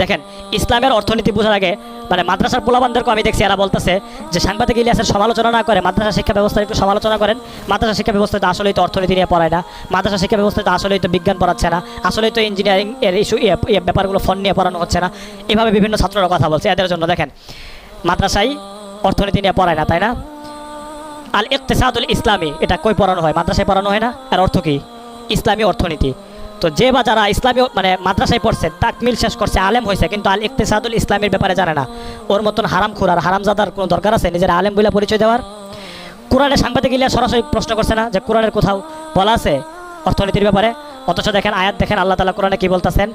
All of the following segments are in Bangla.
দেখেন, ইসলামের অর্থনীতি বোঝার আগে মানে মাদ্রাসার পোলাবানদেরকে আমি দেখছি, এরা বলতেছে যে সাংবাদিক ইলিয়াসের সমালোচনা না করে মাদ্রাসা শিক্ষা ব্যবস্থার একটু সমালোচনা করেন। মাদ্রাসা শিক্ষা ব্যবস্থায় তো আসলেই তো অর্থনীতি নিয়ে পড়ায় না। মাদ্রাসা শিক্ষা ব্যবস্থায় তো আসলেই তো বিজ্ঞান পড়াচ্ছে না। আসলেই তো ইঞ্জিনিয়ারিং এর ইস্যু ব্যাপারগুলো ফোন নিয়ে পড়ানো হচ্ছে না। এভাবে বিভিন্ন ছাত্ররা কথা বলছে এদের জন্য। দেখেন মাদ্রাসায় অর্থনীতি নিয়ে পড়ায় না, তাই না? আল ইকতেসাদুল ইসলামী, এটা কই পড়ানো হয়? মাদ্রাসায় পড়ানো হয় না? আর অর্থ কি? ইসলামী অর্থনীতি। তো যে বা যারা ইসলামী মানে মাদ্রাসায় পড়ছে তাকমিল শেষ করছে, আলেম হয়েছে, কিন্তু আল ইকতেসাদুল ইসলামের ব্যাপারে জানে না। ওর মতন হারাম খুর আর হারামজাদার কোনো দরকার আছে? নিজের আলেম বলে পরিচয় দেওয়ার? কোরআনে সাংবাদিক ইলিয়া সরাসরি প্রশ্ন করছে না যে কোরআনের কোথাও বলা আছে অর্থনীতির ব্যাপারে? অথচ দেখেন, আয়াত দেখেন, আল্লাহ তালা কোরআনে কি বলতেছেন?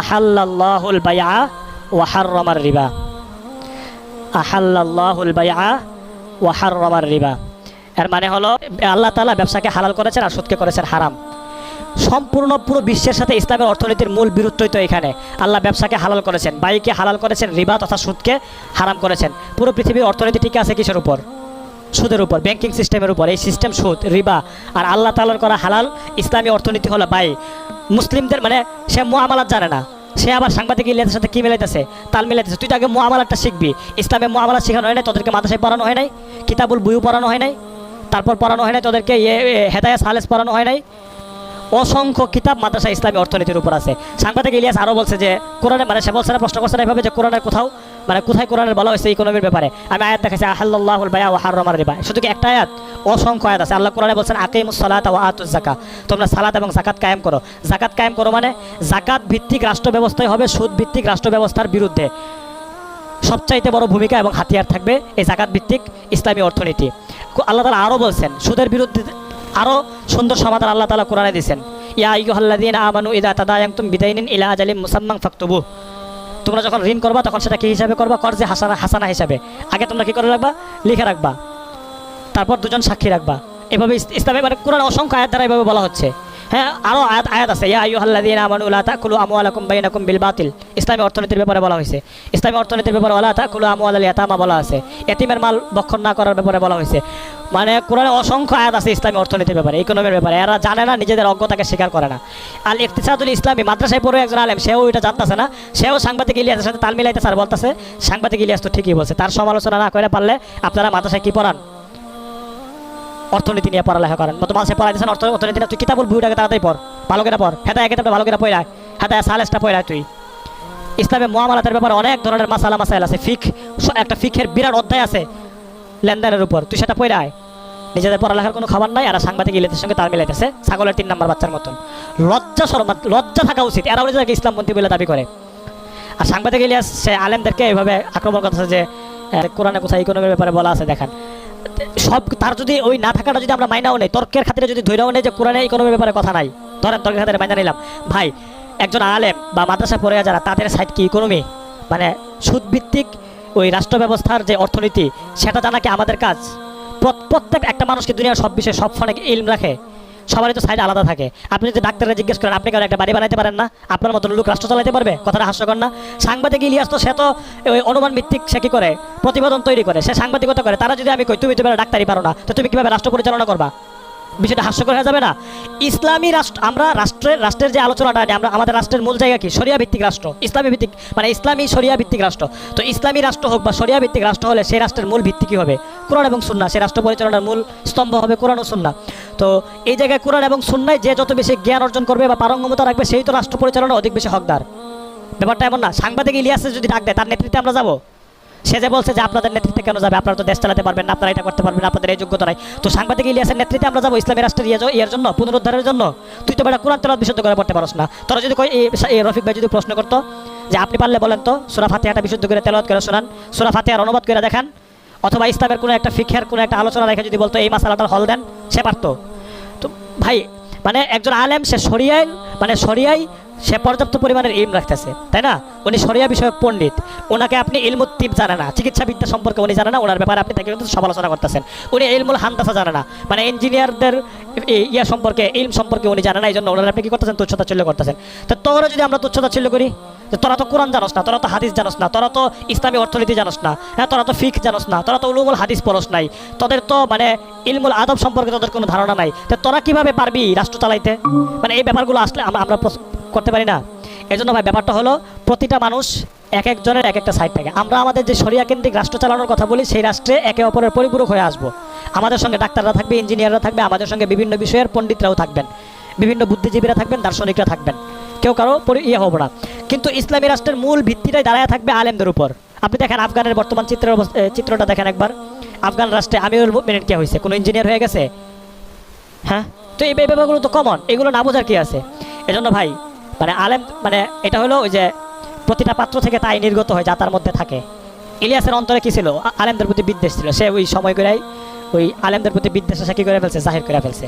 আহাল্লাহুল বাইআ ওয়াহার রমার রিবা। আহাল্লাহুল বাইআ ওয়াহার রমার রিবা। এর মানে হলো, আল্লাহ তালা ব্যবসাকে হালাল করেছেন আর সুদকে করেছেন হারাম। সম্পূর্ণ পুরো বিশ্বের সাথে ইসলামের অর্থনীতির মূল বিরুদ্ধই তো এখানে। আল্লাহ ব্যবসাকে হালাল করেছেন, বাইকে হালাল করেছেন, রিবা তথা সুদকে হারাম করেছেন। পুরো পৃথিবীর অর্থনীতি টিকে আছে কিসের উপর? সুদের উপর ব্যাংকিং সিস্টেমের উপর। এই সিস্টেম সুদ, রিবা আর আল্লাহ তালার করা হালাল ইসলামী অর্থনীতি হলো বাই। মুসলিমদের মানে সে মোয়ামালাত জানে না। সে আবার সাংবাদিক ইলিয়াসের সাথে কি মিলাইতেছে? তাল মিলাইতেছে। তুই তো আগে মোয়ামালাতটা শিখবি। ইসলামে মোয়ামালাত শেখানো হয় নাই, তোদেরকে মাদ্রাসায় পড়ানো হয় নাই, কিতাবুল বুয়ু পড়ানো হয় নাই, তারপর পড়ানো হয় নাই, তোদেরকে ইয়ে হেদায়া সালেস পড়ানো হয় নাই অসংখ্য কিতাব মাদ্রাসা ইসলামী অর্থনীতির উপর আছে। সাংবাদিক ইলিয়াস আরও বলছে যে, কোরআনে মানে সে বলছে প্রশ্ন করছে এভাবে যে কোরআনের কোথাও মানে কোথায় কোরআনের বলা হয়েছে ইকোনমির ব্যাপারে। আমি আয়াত দেখাচ্ছি আহাল্লাহুল বায়া ও হার রমার রিবা। শুধু কি একটা আয়াত? অসংখ্য আয়াত আছে। আল্লাহ কোরআনে বলছেন, আকিমুস সালাত ও আতুজ জাকা তোমরা সালাত এবং জাকাত কায়েম করো। জাকাত কায়েম করো মানে জাকাত ভিত্তিক রাষ্ট্র ব্যবস্থায় হবে, সুদ ভিত্তিক রাষ্ট্র ব্যবস্থার বিরুদ্ধে। সবচাইতে বড় ভূমিকা এবং হাতিয়ার থাকবে এই জাকাত ভিত্তিক ইসলামী অর্থনীতি। আল্লাহ তালা আরও বলছেন, সুদের বিরুদ্ধে আরও সুন্দর সমাধান আল্লাহ তালা কোরআনে দিয়েছেন। ইয়া ইয়ুহাল্লাদিন আমানু ইদা তাদায়াংতুম বিদাইনিন ইলা আজালিম মুসাম্মাং ফাকতুবু। তোমরা যখন ঋণ করবা, তখন সেটা কি হিসাবে করবা? কর্জে হাসানা হাসানা হিসাবে। আগে তোমরা কি করে রাখবা? লিখে রাখবা। তারপর দুজন সাক্ষী রাখবা। এভাবে ইস- ইসলামে মানে কোরআন অসংখ্য আয়াত দ্বারা এভাবে বলা হচ্ছে। হ্যাঁ আরও আয়াত আয়াত আছে। ইয়া আইয়ুহাল্লাযীনা আমানু লা তাকুলু আমওয়ালাকুম বাইনাকুম বিল বাতিল। ইসলামী অর্থনীতির ব্যাপারে বলা হয়েছে। ইসলামী অর্থনীতির ব্যাপারে ওয়ালা তাকুলু আমওয়ালাল ইয়াতামা বলা আছে। এতিমের মাল বক্ষণ না করার ব্যাপারে বলা হয়েছে। মানে কোরআনে অসংখ্য আয়াত আছে ইসলামী অর্থনীতির ব্যাপারে ইকোনমির ব্যাপারে। এরা জানে না, নিজেদের অজ্ঞতাকে স্বীকার করে না। আল ইকতিসাদুল ইসলামী, মাদ্রাসায় পড়ে একজন আলেম, সেও এটা জানতেছে না। সেও সাংবাদিক ইলিয়াসের সাথে তাল মিলাইতেছে আর বলতেছে, সাংবাদিক ইলিয়াস তো ঠিকই বলছে, তার সমালোচনা না করে পারলে আপনারা মাদ্রাসায় কি পড়ান? অর্থনীতি নিয়ে পড়ালেখা করেন। মতো মানুষে পড়াইতেছেন অর্থ অর্থনীতি না তুই কিতাবুল বইটাকে তাড়াতাড়ি পড়। ভালো করে পড়। হেতায় কিতাবটা ভালো করে পড়ায় হেতায় সালেসটা পড়ায় তুই। ইসলামে মোয়ামালাতের ব্যাপারে অনেক ধরনের মাসালা মাসাইল আছে। ফিক একটা ফিকের বিরাট অধ্যায় আছে। লেনদেনের উপর। তুই সেটা পড়ে আয়। নিজেদের পড়ালেখার কোনো খাবার নাই, আর সাংবাদিক ইলিয়াসের সঙ্গে তাল মিলাইতেছে। ছাগলের তিন নম্বর বাচ্চার মতন। লজ্জা সরম লজ্জা থাকা উচিত। এরা নিজেদেরকে ইসলামপন্থী বলে দাবি করে। আর সাংবাদিক ইলিয়াস, সে আলেমদেরকে এভাবে আক্রমণ করতেছে যে কোরআনে কোথায় ইকোনমির ব্যাপারে বলা আছে, দেখান। সব তার যদি ওই না থাকাটা যদি আমরা মাইনাও নেই, তর্কের খাতিরে যদি ধৈর্যও নেই যে কোরআনে ইকোনমির ব্যাপারে কথা নাই। ধরেন তর্কের খাতিরে মাইনা নিলাম। ভাই, একজন আলেম বা মাদ্রাসা পড়ে যারা, তাদের সাইড কি ইকোনমি মানে সুদভিত্তিক ওই রাষ্ট্র ব্যবস্থার যে অর্থনীতি, সেটা জানা কি আমাদের কাজ। প্রত- প্রত্যেক একটা মানুষকে দুনিয়ার সব বিষয়ে, সব ফোনে ইলম রাখে। সবারই তো সাইড আলাদা থাকে। আপনি যদি ডাক্তাররা জিজ্ঞেস করেন, আপনি কেন একটা বাড়ি বানাইতে পারেন না? আপনার মতন লোক রাষ্ট্র চালাতে পারবে? কথাটা হাস্যকর না? সাংবাদিক ইলিয়াস তো, সে তো ওই অনুমান ভিত্তিক সে কি করে? প্রতিবেদন তৈরি করে। সে সাংবাদিকতা করে। তারা যদি আমি কই, তুমি তুমি ডাক্তারি পারো না, তো তুমি কীভাবে রাষ্ট্র পরিচালনা করবা? বিষয়টা হাস্যকর হয়ে যাবে না। ইসলামী রাষ্ট্র, আমরা রাষ্ট্রের রাষ্ট্রের যে আলোচনাটা আমরা, আমাদের রাষ্ট্রের মূল জায়গা কি? শরিয়া ভিত্তিক রাষ্ট্র। ইসলামী ভিত্তিক মানে ইসলামী শরিয়া ভিত্তিক রাষ্ট্র। তো ইসলামী রাষ্ট্র হোক বা শরিয়া ভিত্তিক রাষ্ট্র হলে সেই রাষ্ট্রের মূল ভিত্তি কি হবে? কোরআন এবং সুন্না সেই রাষ্ট্র পরিচালনার মূল স্তম্ভ হবে কোরআন ও সুন্না তো এই জায়গায় কোরআন এবং সুন্নায় যে যত বেশি জ্ঞান অর্জন করবে বা পারঙ্গমতা রাখবে, সেই তো রাষ্ট্র পরিচালনা অধিক বেশি হকদার। ব্যাপারটা এমন না। সাংবাদিক ইলিয়াসে যদি ডাক দেয়, তার নেতৃত্বে আমরা যাব? সে যে বলছে যে আপনাদের নেতৃত্বে কেন যাবে? আপনারা তো দেশ চালাতে পারবেন না, আপনারা এটা করতে পারবেন আপনাদের এই যোগ্যতা নাই। তো সাংবাদিক ইলিয়াসের নেতৃত্বে আমরা যাব ইসলামী রাষ্ট্রের ইয়ে ইয়ের জন্য, পুনরুদ্ধারের জন্য। তুই তো বেটা কোরআন তেলাওয়াত বিশুদ্ধ করে পড়তে পারস না। তোরা যদি রফিক ভাই যদি প্রশ্ন করতো যে আপনি পারলে বলেন তো, সুরা ফাতিহাটা বিশুদ্ধ করে তেলাওয়াত করে শোনান, সুরা ফাতিহার অনুবাদ করে দেখান, অথবা ইসলামের কোনো একটা ফিক্ষের কোনো একটা আলোচনা রেখে যদি বলতো, এই মাসালাটার হল দেন, সে পারতো। তো ভাই মানে একজন আলেম, সে সরিয়ায় মানে সরিয়ায় সে পর্যাপ্ত পরিমাণের ইলম রাখতেছে, তাই না? উনি সরিয়া বিষয়ক পণ্ডিত। ওনাকে আপনি ইলমুত্তিব জানে না চিকিৎসা বিদ্যা সম্পর্কে উনি জানে না, ওনার ব্যাপারে আপনি তাকে কিন্তু সমালোচনা করতেছেন। উনি ইলমুল হান্দাসা জানে না মানে ইঞ্জিনিয়ারদের ইয়া সম্পর্কে, ইলম সম্পর্কে উনি জানে না এই জন্য ওনারা আপনি কি করতেছেন? তুচ্ছতা চিল্য করতেছেন। তো তোরা যদি আমরা তুচ্ছতা চিল্য করি, যে তোরা তো কোরআন জানোস না, তোরা তো হাদিস জানোস না, তোরা তো ইসলামী অর্থনীতি জানোস না হ্যাঁ তোরা তো ফিক জানোস না, তোরা তো উলুমুল হাদিস পড়স নাই, তোদের তো মানে ইলমুল আদব সম্পর্কে তোদের কোনো ধারণা নাই, তো তোরা কীভাবে পারবি রাষ্ট্র চালাইতে? মানে এই ব্যাপারগুলো আসলে আমরা করতে পারি না। এই জন্য ভাই, ব্যাপারটা হলো প্রতিটা মানুষ এক একজনের এক একটা সাইড থাকে। আমরা আমাদের যে সরিয়া কেন্দ্রিক রাষ্ট্র চালানোর কথা বলি, সেই রাষ্ট্রে একে অপরের পরিপূরক হয়ে আসব। আমাদের সঙ্গে ডাক্তাররা থাকবে, ইঞ্জিনিয়াররা থাকবে, আমাদের সঙ্গে বিভিন্ন বিষয়ের পণ্ডিতরাও থাকবেন। বিভিন্ন বুদ্ধিজীবীরা থাকবেন, দার্শনিকরা থাকবেন। কেউ কারও ইয়ে হব না। কিন্তু ইসলামী রাষ্ট্রের মূল ভিত্তিটাই দাঁড়ায় থাকবে আলেমদের উপর। আপনি দেখেন আফগানের বর্তমান চিত্রের চিত্রটা দেখেন একবার। আফগান রাষ্ট্রে আমিরুল মুমিনিন কে হয়েছে। কোনো ইঞ্জিনিয়ার হয়ে গেছে? হ্যাঁ? তো এই ব্যাপারগুলো তো কমন এগুলো না বোঝার কি আছে? এজন্য ভাই মানে আলেম মানে এটা হলো ওই যে প্রতিটা পাত্র থেকে তাই নির্গত হয়, যা তার মধ্যে থাকে। ইলিয়াসের অন্তরে কী ছিল? আলেমদের প্রতি বিদ্বেষ ছিল। সে ওই সময় করেই ওই আলেমদের প্রতি বিদ্বেষ সে কী করে ফেলছে? জাহির করে ফেলছে।